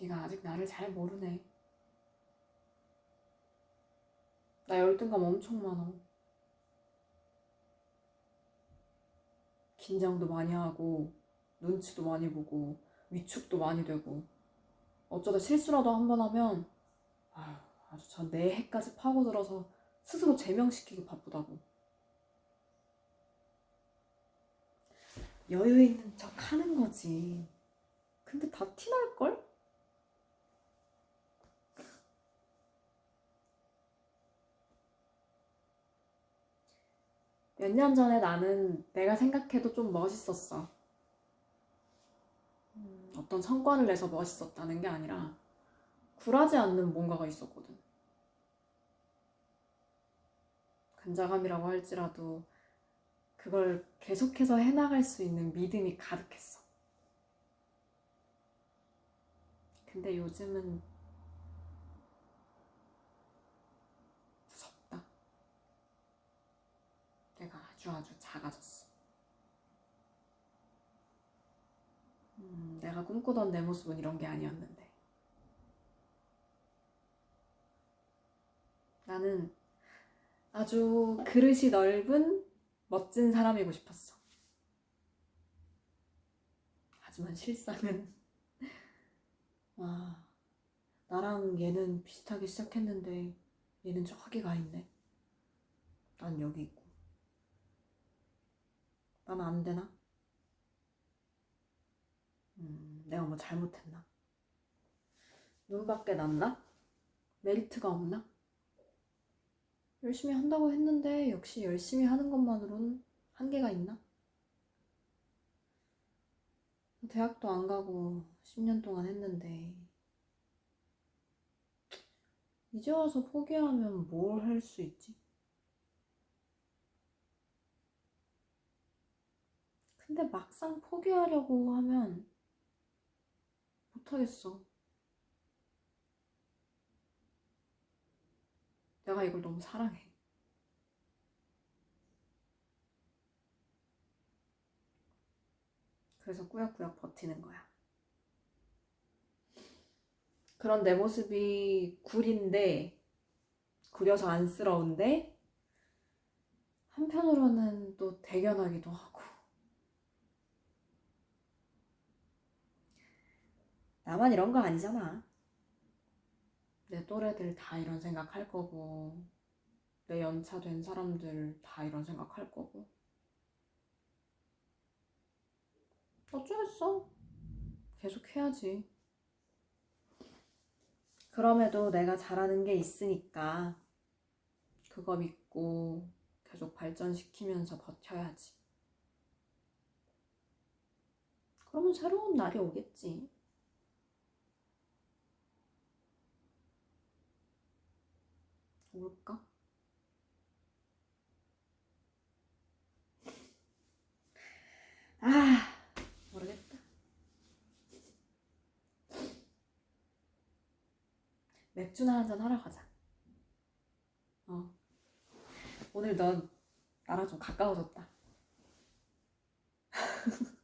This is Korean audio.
네가 아직 나를 잘 모르네. 나 열등감 엄청 많아. 긴장도 많이 하고, 눈치도 많이 보고, 위축도 많이 되고, 어쩌다 실수라도 한 번 하면, 아유, 아주 저 내 해까지 파고들어서 스스로 제명시키기 바쁘다고. 여유 있는 척 하는 거지. 근데 다 티날걸? 몇 년 전에 나는 내가 생각해도 좀 멋있었어. 음, 어떤 성과를 내서 멋있었다는 게 아니라 굴하지 않는 뭔가가 있었거든. 근자감이라고 할지라도 그걸 계속해서 해나갈 수 있는 믿음이 가득했어. 근데 요즘은 무섭다. 내가 아주 작아졌어. 음, 내가 꿈꾸던 내 모습은 이런 게 아니었는데. 나는 아주 그릇이 넓은 멋진 사람이고 싶었어. 하지만 실상은, 와, 나랑 얘는 비슷하게 시작했는데 얘는 저기 가 있네. 난 여기 있고. 나는 안 되나? 음, 내가 뭐 잘못했나? 눈밖에 났나? 메리트가 없나? 열심히 한다고 했는데 역시 열심히 하는 것만으로는 한계가 있나? 대학도 안 가고 10년 동안 했는데 이제 와서 포기하면 뭘 할 수 있지? 근데 막상 포기하려고 하면 못하겠어. 내가 이걸 너무 사랑해. 그래서 꾸역꾸역 버티는 거야. 그런 내 모습이 구린데, 구려서 안쓰러운데, 한편으로는 또 대견하기도 하고. 나만 이런 거 아니잖아. 내 또래들 다 이런 생각 할 거고, 내 연차 된 사람들 다 이런 생각 할 거고. 어쩌겠어. 계속 해야지. 그럼에도 내가 잘하는 게 있으니까, 그거 믿고 계속 발전시키면서 버텨야지. 그러면 새로운 날이 오겠지. 올까? 아, 모르겠다. 맥주나 한잔 하러 가자. 어. 오늘 넌 나랑 좀 가까워졌다.